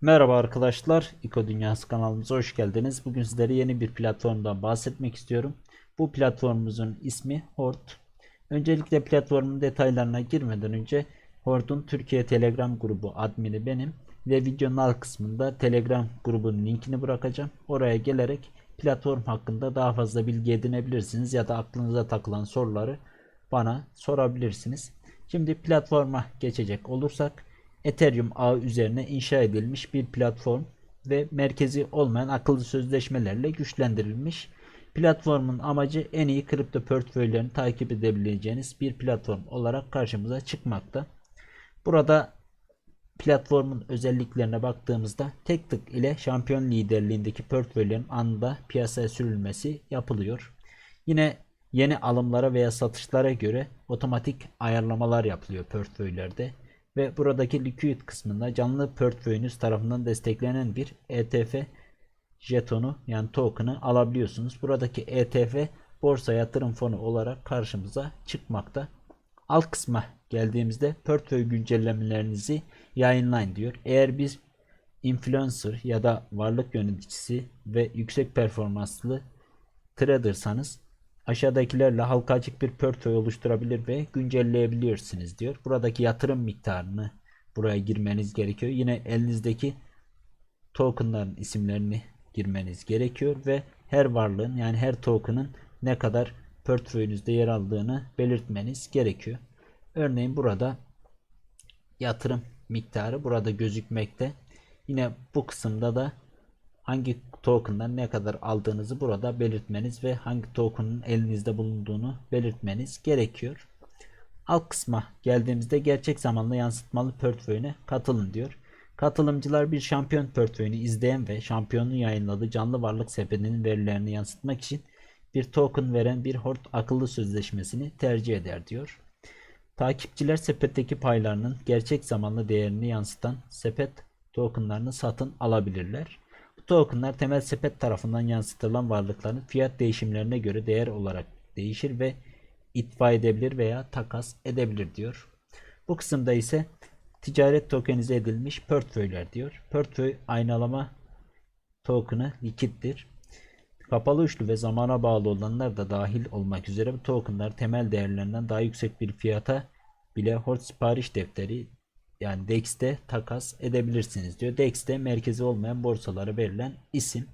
Merhaba arkadaşlar, İko Dünyası kanalımıza hoş geldiniz. Bugün sizlere yeni bir platformdan bahsetmek istiyorum. Bu platformumuzun ismi Hord. Öncelikle platformun detaylarına girmeden önce Hord'un Türkiye Telegram grubu admini benim ve videonun alt kısmında Telegram grubunun linkini bırakacağım. Oraya gelerek platform hakkında daha fazla bilgi edinebilirsiniz ya da aklınıza takılan soruları bana sorabilirsiniz. Şimdi platforma geçecek olursak Ethereum ağı üzerine inşa edilmiş bir platform ve merkezi olmayan akıllı sözleşmelerle güçlendirilmiş. Platformun amacı en iyi kripto portföylerini takip edebileceğiniz bir platform olarak karşımıza çıkmakta. Burada platformun özelliklerine baktığımızda tek tık ile şampiyon liderliğindeki portföylerin anında piyasaya sürülmesi yapılıyor. Yine yeni alımlara veya satışlara göre otomatik ayarlamalar yapılıyor portföylerde ve buradaki liquid kısmında canlı portföyünüz tarafından desteklenen bir ETF jetonu yani token'ı alabiliyorsunuz. Buradaki ETF borsa yatırım fonu olarak karşımıza çıkmakta. Alt kısma geldiğimizde portföy güncellemelerinizi yayınlayın diyor. Eğer biz influencer ya da varlık yöneticisi ve yüksek performanslı tradersanız aşağıdakilerle halka açık bir portföy oluşturabilir ve güncelleyebilirsiniz diyor. Buradaki yatırım miktarını buraya girmeniz gerekiyor. Yine elinizdeki tokenların isimlerini girmeniz gerekiyor ve her varlığın yani her token'ın ne kadar portföyünüzde yer aldığını belirtmeniz gerekiyor. Örneğin burada yatırım miktarı burada gözükmekte. Yine bu kısımda da hangi token'dan ne kadar aldığınızı burada belirtmeniz ve hangi token'ın elinizde bulunduğunu belirtmeniz gerekiyor. Alt kısma geldiğimizde gerçek zamanlı yansıtmalı portföyüne katılın diyor. Katılımcılar bir şampiyon portföyünü izleyen ve şampiyonun yayınladığı canlı varlık sepetinin verilerini yansıtmak için bir token veren bir hort akıllı sözleşmesini tercih eder diyor. Takipçiler sepetteki paylarının gerçek zamanlı değerini yansıtan sepet tokenlarını satın alabilirler. Tokenlar temel sepet tarafından yansıtılan varlıkların fiyat değişimlerine göre değer olarak değişir ve itfa edebilir veya takas edebilir diyor. Bu kısımda ise ticaret tokenize edilmiş portföyler diyor. Portföy aynalama token'ı likittir. Kapalı uçlu ve zamana bağlı olanlar da dahil olmak üzere bu tokenlar temel değerlerinden daha yüksek bir fiyata bile hort sipariş defteri yani DEX'te takas edebilirsiniz diyor. DEX'te merkezi olmayan borsalara verilen isim.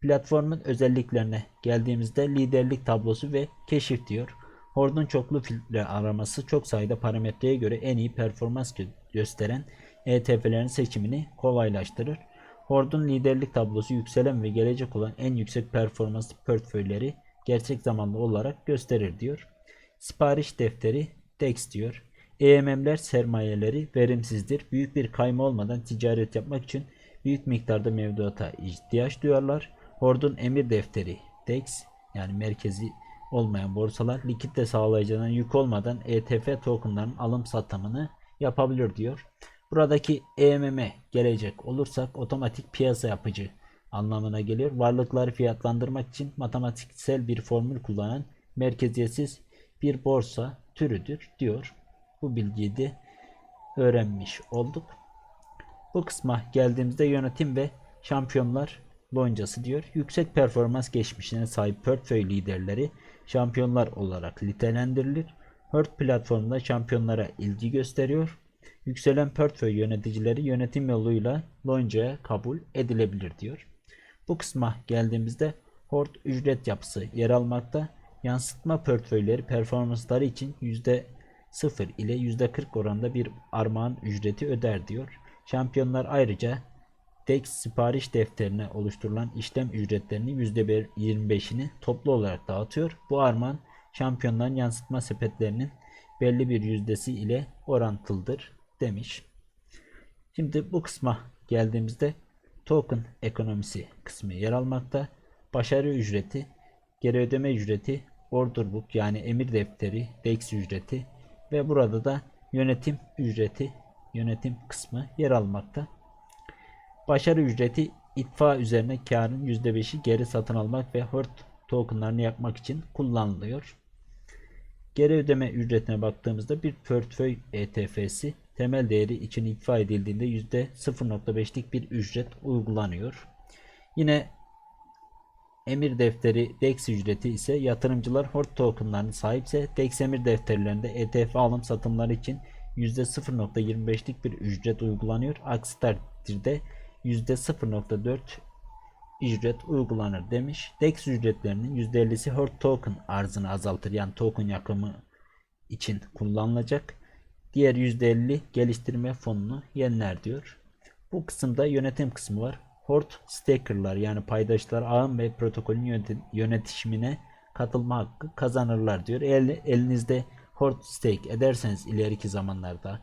Platformun özelliklerine geldiğimizde liderlik tablosu ve keşif diyor. Hord'un çoklu filtre araması çok sayıda parametreye göre en iyi performans gö gösteren ETF'lerin seçimini kolaylaştırır. Hord'un liderlik tablosu yükselen ve gelecek olan en yüksek performanslı portföyleri gerçek zamanlı olarak gösterir diyor. Sipariş defteri DEX diyor. EMM'ler sermayeleri verimsizdir. Büyük bir kayma olmadan ticaret yapmak için büyük miktarda mevduata ihtiyaç duyarlar. Hord'un emir defteri DEX yani merkezi olmayan borsalar likitte sağlayacağına yük olmadan ETF tokenların alım satımını yapabilir diyor. Buradaki EMM'e gelecek olursak otomatik piyasa yapıcı anlamına geliyor. Varlıkları fiyatlandırmak için matematiksel bir formül kullanan merkeziyetsiz bir borsa türüdür diyor. Bu bilgiyi de öğrenmiş olduk. Bu kısma geldiğimizde yönetim ve şampiyonlar loncası diyor. Yüksek performans geçmişine sahip portföy liderleri şampiyonlar olarak nitelendirilir. Herd platformunda şampiyonlara ilgi gösteriyor. Yükselen portföy yöneticileri yönetim yoluyla loncaya kabul edilebilir diyor. Bu kısma geldiğimizde Hord ücret yapısı yer almakta. Yansıtma portföyleri performansları için %0 ile %40 oranında bir armağan ücreti öder diyor. Şampiyonlar ayrıca DEX sipariş defterine oluşturulan işlem ücretlerinin %25'ini toplu olarak dağıtıyor. Bu armağan şampiyonların yansıtma sepetlerinin belli bir yüzdesi ile orantılıdır demiş. Şimdi bu kısma geldiğimizde token ekonomisi kısmı yer almakta. Başarı ücreti, geri ödeme ücreti, order book yani emir defteri, DEX ücreti ve burada da yönetim ücreti, yönetim kısmı yer almakta. Başarı ücreti itfa üzerine karın %5'i geri satın almak ve hort tokenlarını yapmak için kullanılıyor. Geri ödeme ücretine baktığımızda bir portföy ETF'si temel değeri için ifa edildiğinde %0.5'lik bir ücret uygulanıyor. Yine emir defteri DEX ücreti ise yatırımcılar HORT tokenlarına sahipse DEX emir defterlerinde ETF alım satımları için %0.25'lik bir ücret uygulanıyor. Aksi takdirde %0.4 ücret uygulanır demiş. DEX ücretlerinin %50'si HORT token arzını azaltır. Yani token yakımı için kullanılacak. Diğer %50 geliştirme fonunu yeniler diyor. Bu kısımda yönetim kısmı var. Hort stakerlar yani paydaşlar ağın ve protokolün yönetişimine katılma hakkı kazanırlar diyor. El, elinizde Hort stake ederseniz ileriki zamanlarda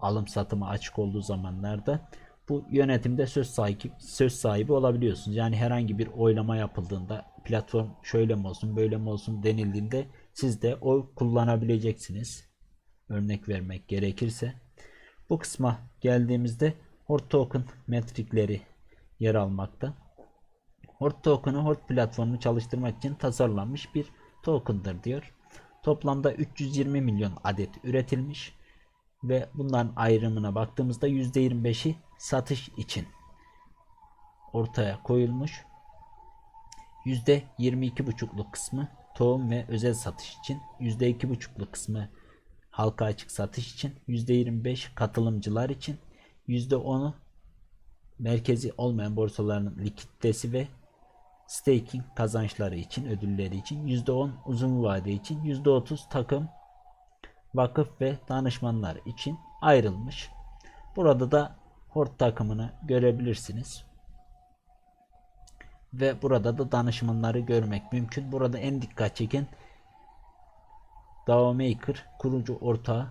alım satımı açık olduğu zamanlarda bu yönetimde söz sahibi söz sahibi olabiliyorsunuz. Yani herhangi bir oylama yapıldığında platform şöyle mi olsun böyle mi olsun denildiğinde siz de oy kullanabileceksiniz. Örnek vermek gerekirse. Bu kısma geldiğimizde Hort token metrikleri yer almakta. Hort token'ı Hort platformunu çalıştırmak için tasarlanmış bir token'dır diyor. Toplamda 320 milyon adet üretilmiş ve bunların ayrımına baktığımızda %25'i satış için ortaya koyulmuş. %22,5'luk kısmı tohum ve özel satış için, %2,5'luk kısmı halka açık satış için, %25 katılımcılar için, %10'u merkezi olmayan borsaların likiditesi ve staking kazançları için, ödülleri için, %10 uzun vade için, %30 takım, vakıf ve danışmanlar için ayrılmış. Burada da Hort takımını görebilirsiniz. Ve burada da danışmanları görmek mümkün. Burada en dikkat çeken DAO Maker kurucu ortağı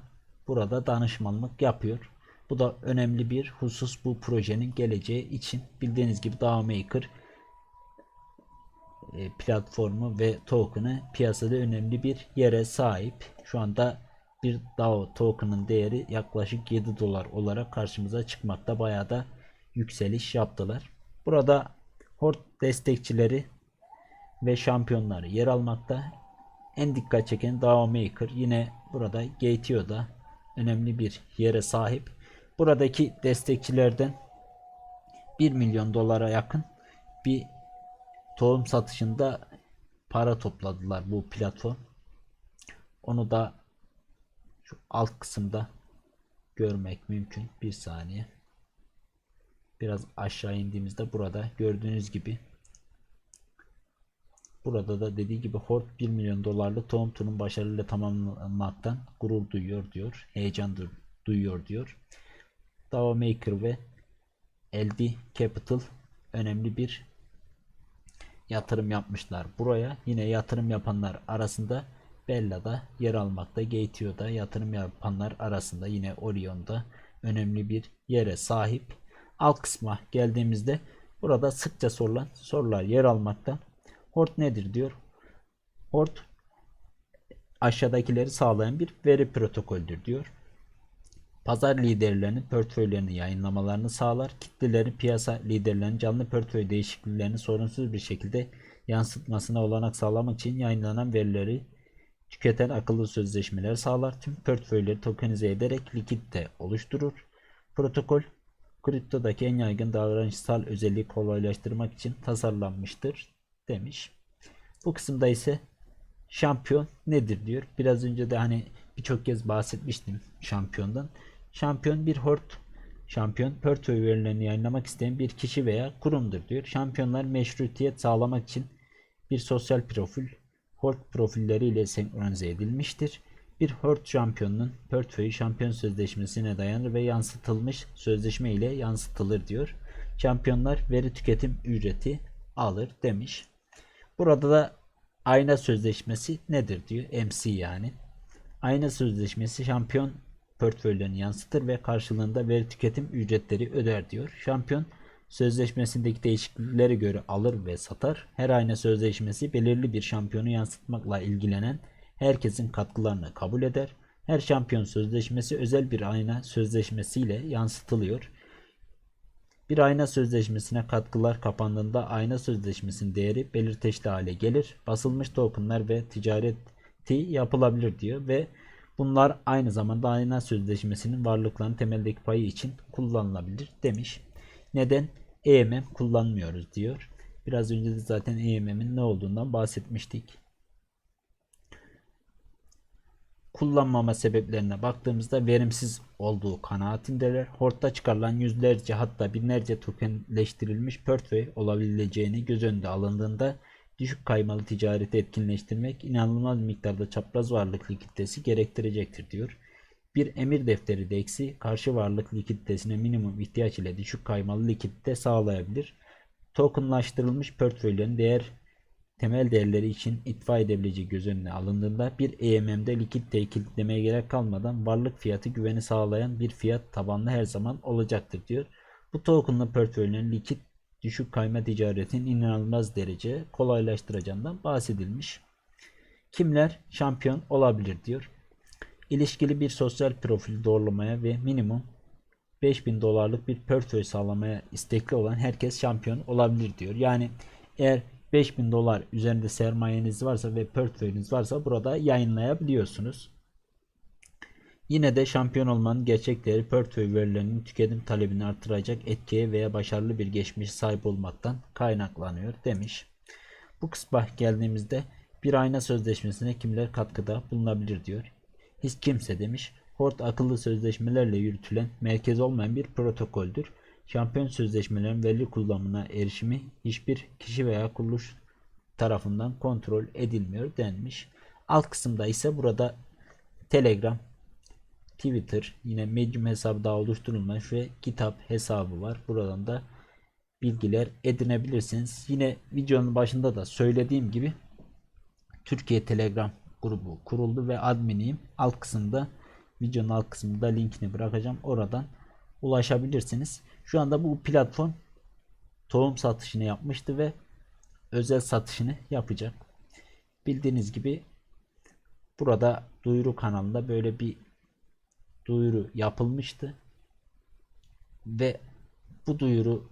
burada danışmanlık yapıyor. Bu da önemli bir husus bu projenin geleceği için. Bildiğiniz gibi DAO Maker e, platformu ve token'ı piyasada önemli bir yere sahip. Şu anda bir DAO token'ın değeri yaklaşık 7 dolar olarak karşımıza çıkmakta. Bayağı da yükseliş yaptılar. Burada Hort destekçileri ve şampiyonları yer almakta. En dikkat çeken DAO Maker yine burada Gateo'da önemli bir yere sahip. Buradaki destekçilerden 1 milyon dolara yakın bir tohum satışında para topladılar bu platform. Onu da şu alt kısımda görmek mümkün. Bir saniye. Biraz aşağı indiğimizde burada gördüğünüz gibi burada da dediği gibi Hort 1 milyon dolarlık tohum turun başarıyla tamamlanmaktan gurur duyuyor diyor. Heyecan duyuyor diyor. Dava Maker ve LD Capital önemli bir yatırım yapmışlar. Buraya yine yatırım yapanlar arasında Bella'da yer almakta. Gateo'da yatırım yapanlar arasında yine Orion'da önemli bir yere sahip. Alt kısma geldiğimizde burada sıkça sorulan sorular yer almakta. Hort nedir diyor. Hort aşağıdakileri sağlayan bir veri protokoldür diyor. Pazar liderlerinin portföylerini yayınlamalarını sağlar. Kitleleri piyasa liderlerinin canlı portföy değişikliklerini sorunsuz bir şekilde yansıtmasına olanak sağlamak için yayınlanan verileri tüketen akıllı sözleşmeler sağlar. Tüm portföyleri tokenize ederek likitte oluşturur. Protokol kriptodaki en yaygın davranışsal özelliği kolaylaştırmak için tasarlanmıştır demiş. Bu kısımda ise şampiyon nedir diyor. Biraz önce de hani birçok kez bahsetmiştim şampiyondan. Şampiyon bir hort şampiyon portföy verilerini yayınlamak isteyen bir kişi veya kurumdur diyor. Şampiyonlar meşrutiyet sağlamak için bir sosyal profil hort profilleri ile senkronize edilmiştir. Bir hort şampiyonunun portföyü şampiyon sözleşmesine dayanır ve yansıtılmış sözleşme ile yansıtılır diyor. Şampiyonlar veri tüketim ücreti alır demiş. Burada da ayna sözleşmesi nedir diyor. MC yani. Ayna sözleşmesi şampiyon portföylerini yansıtır ve karşılığında veri tüketim ücretleri öder diyor. Şampiyon sözleşmesindeki değişikliklere göre alır ve satar. Her ayna sözleşmesi belirli bir şampiyonu yansıtmakla ilgilenen herkesin katkılarını kabul eder. Her şampiyon sözleşmesi özel bir ayna sözleşmesiyle yansıtılıyor. Bir ayna sözleşmesine katkılar kapandığında ayna sözleşmesinin değeri belirteçli hale gelir. Basılmış tokenlar ve ticareti yapılabilir diyor ve Bunlar aynı zamanda ayna sözleşmesinin varlıkların temeldeki payı için kullanılabilir demiş. Neden? EMM kullanmıyoruz diyor. Biraz önce de zaten EMM'in ne olduğundan bahsetmiştik. Kullanmama sebeplerine baktığımızda verimsiz olduğu kanaatindeler. Hortta çıkarılan yüzlerce hatta binlerce tokenleştirilmiş portföy olabileceğini göz önünde alındığında düşük kaymalı ticareti etkinleştirmek inanılmaz miktarda çapraz varlık likiditesi gerektirecektir diyor. Bir emir defteri DEX'i karşı varlık likiditesine minimum ihtiyaç ile düşük kaymalı likidite sağlayabilir. Tokenlaştırılmış portföylerin değer temel değerleri için itfa edebileceği göz önüne alındığında bir EMM'de likiditeyi kilitlemeye gerek kalmadan varlık fiyatı güveni sağlayan bir fiyat tabanlı her zaman olacaktır diyor. Bu tokenlı portföylerin likit düşük kayma ticaretin inanılmaz derece kolaylaştıracağından bahsedilmiş. Kimler şampiyon olabilir diyor. İlişkili bir sosyal profil doğrulamaya ve minimum 5000 dolarlık bir portföy sağlamaya istekli olan herkes şampiyon olabilir diyor. Yani eğer 5000 dolar üzerinde sermayeniz varsa ve portföyünüz varsa burada yayınlayabiliyorsunuz. Yine de şampiyon olmanın gerçek değeri portföy verilerinin tüketim talebini artıracak etkiye veya başarılı bir geçmişe sahip olmaktan kaynaklanıyor demiş. Bu kısma geldiğimizde bir ayna sözleşmesine kimler katkıda bulunabilir diyor. Hiç kimse demiş. Hort akıllı sözleşmelerle yürütülen merkez olmayan bir protokoldür. Şampiyon sözleşmelerin veri kullanımına erişimi hiçbir kişi veya kuruluş tarafından kontrol edilmiyor denmiş. Alt kısımda ise burada Telegram, Twitter, yine Medium hesabı daha oluşturulmuş ve kitap hesabı var. Buradan da bilgiler edinebilirsiniz. Yine videonun başında da söylediğim gibi Türkiye Telegram grubu kuruldu ve adminiyim. Alt kısımda videonun alt kısmında linkini bırakacağım. Oradan ulaşabilirsiniz. Şu anda bu platform tohum satışını yapmıştı ve özel satışını yapacak. Bildiğiniz gibi burada duyuru kanalında böyle bir duyuru yapılmıştı. Ve bu duyuru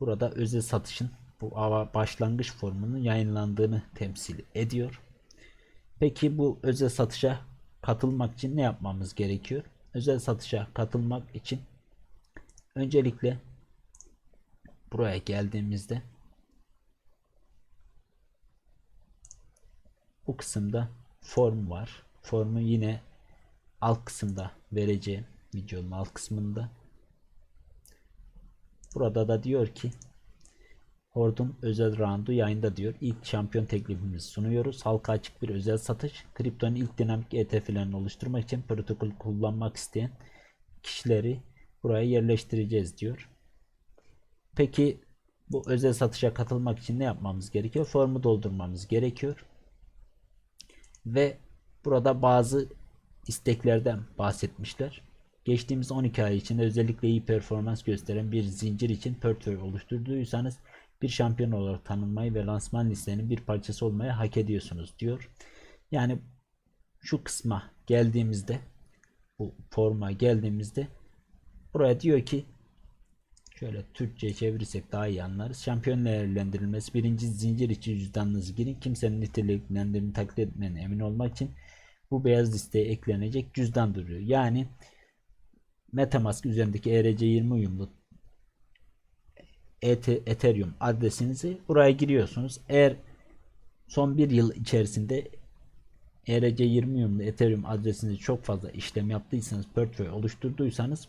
burada özel satışın bu başlangıç formunun yayınlandığını temsil ediyor. Peki bu özel satışa katılmak için ne yapmamız gerekiyor? Özel satışa katılmak için öncelikle buraya geldiğimizde bu kısımda form var. Formu yine alt kısımda vereceğim videonun alt kısmında. Burada da diyor ki Hord'un özel roundu yayında diyor. İlk şampiyon teklifimizi sunuyoruz. Halka açık bir özel satış. Kriptonun ilk dinamik ETF'lerini oluşturmak için protokol kullanmak isteyen kişileri buraya yerleştireceğiz diyor. Peki bu özel satışa katılmak için ne yapmamız gerekiyor? Formu doldurmamız gerekiyor. Ve burada bazı isteklerden bahsetmişler. Geçtiğimiz 12 ay içinde özellikle iyi performans gösteren bir zincir için portföy oluşturduysanız bir şampiyon olarak tanınmayı ve lansman listenin bir parçası olmayı hak ediyorsunuz diyor. Yani şu kısma geldiğimizde bu forma geldiğimizde buraya diyor ki şöyle Türkçe çevirirsek daha iyi anlarız. Şampiyon değerlendirilmesi birinci zincir için cüzdanınızı girin. Kimsenin niteliklendirini taklit etmenin emin olmak için bu beyaz listeye eklenecek cüzdan duruyor. Yani Metamask üzerindeki ERC20 uyumlu Ethereum adresinizi buraya giriyorsunuz. Eğer son bir yıl içerisinde ERC20 uyumlu Ethereum adresinizi çok fazla işlem yaptıysanız, portföy oluşturduysanız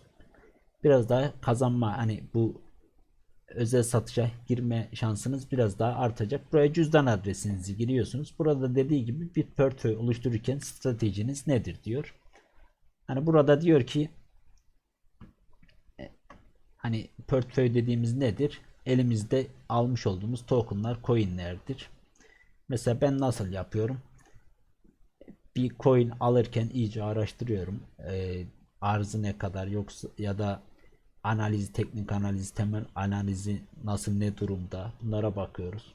biraz daha kazanma hani bu özel satışa girme şansınız biraz daha artacak. Buraya cüzdan adresinizi giriyorsunuz. Burada dediği gibi bir portföy oluştururken stratejiniz nedir diyor. Hani burada diyor ki hani portföy dediğimiz nedir? Elimizde almış olduğumuz tokenlar, coinlerdir. Mesela ben nasıl yapıyorum? Bir coin alırken iyice araştırıyorum. Ee, arzı ne kadar yoksa ya da analizi, teknik analizi, temel analizi nasıl ne durumda bunlara bakıyoruz.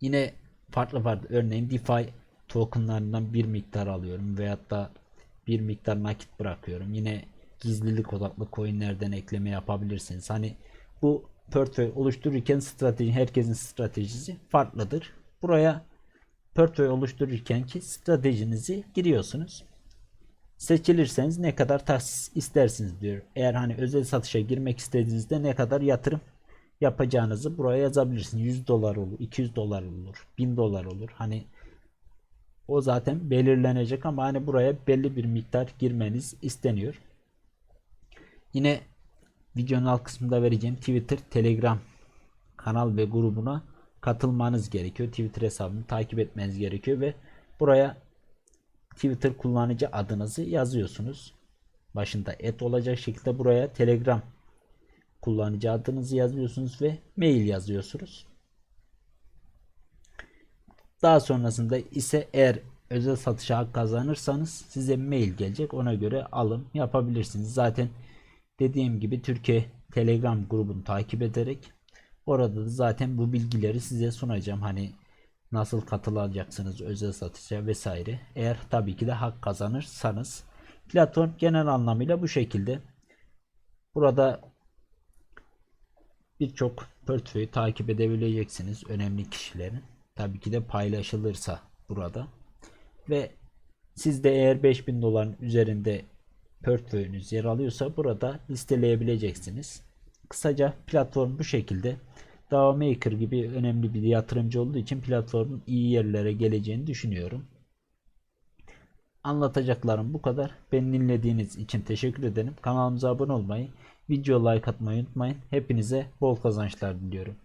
Yine farklı farklı örneğin DeFi tokenlarından bir miktar alıyorum veyahut da bir miktar nakit bırakıyorum. Yine gizlilik odaklı coinlerden ekleme yapabilirsiniz. Hani bu portföy oluştururken strateji herkesin stratejisi farklıdır. Buraya portföy oluştururken ki stratejinizi giriyorsunuz. Seçilirseniz ne kadar tahsis istersiniz diyor. Eğer hani özel satışa girmek istediğinizde ne kadar yatırım yapacağınızı buraya yazabilirsiniz. 100 dolar olur, 200 dolar olur, 1000 dolar olur. Hani o zaten belirlenecek ama hani buraya belli bir miktar girmeniz isteniyor. Yine videonun alt kısmında vereceğim Twitter, Telegram kanal ve grubuna katılmanız gerekiyor. Twitter hesabını takip etmeniz gerekiyor ve buraya Twitter kullanıcı adınızı yazıyorsunuz. Başında et olacak şekilde buraya Telegram kullanıcı adınızı yazıyorsunuz ve mail yazıyorsunuz. Daha sonrasında ise eğer özel satışa hak kazanırsanız size mail gelecek. Ona göre alım yapabilirsiniz. Zaten dediğim gibi Türkiye Telegram grubunu takip ederek orada da zaten bu bilgileri size sunacağım. Hani nasıl katılacaksınız özel satışa vesaire. Eğer tabii ki de hak kazanırsanız. Platform genel anlamıyla bu şekilde. Burada birçok portföyü takip edebileceksiniz önemli kişilerin. Tabii ki de paylaşılırsa burada. Ve siz de eğer 5000 doların üzerinde portföyünüz yer alıyorsa burada listeleyebileceksiniz. Kısaca platform bu şekilde. Dava Maker gibi önemli bir yatırımcı olduğu için platformun iyi yerlere geleceğini düşünüyorum. Anlatacaklarım bu kadar. Beni dinlediğiniz için teşekkür ederim. Kanalımıza abone olmayı, video like atmayı unutmayın. Hepinize bol kazançlar diliyorum.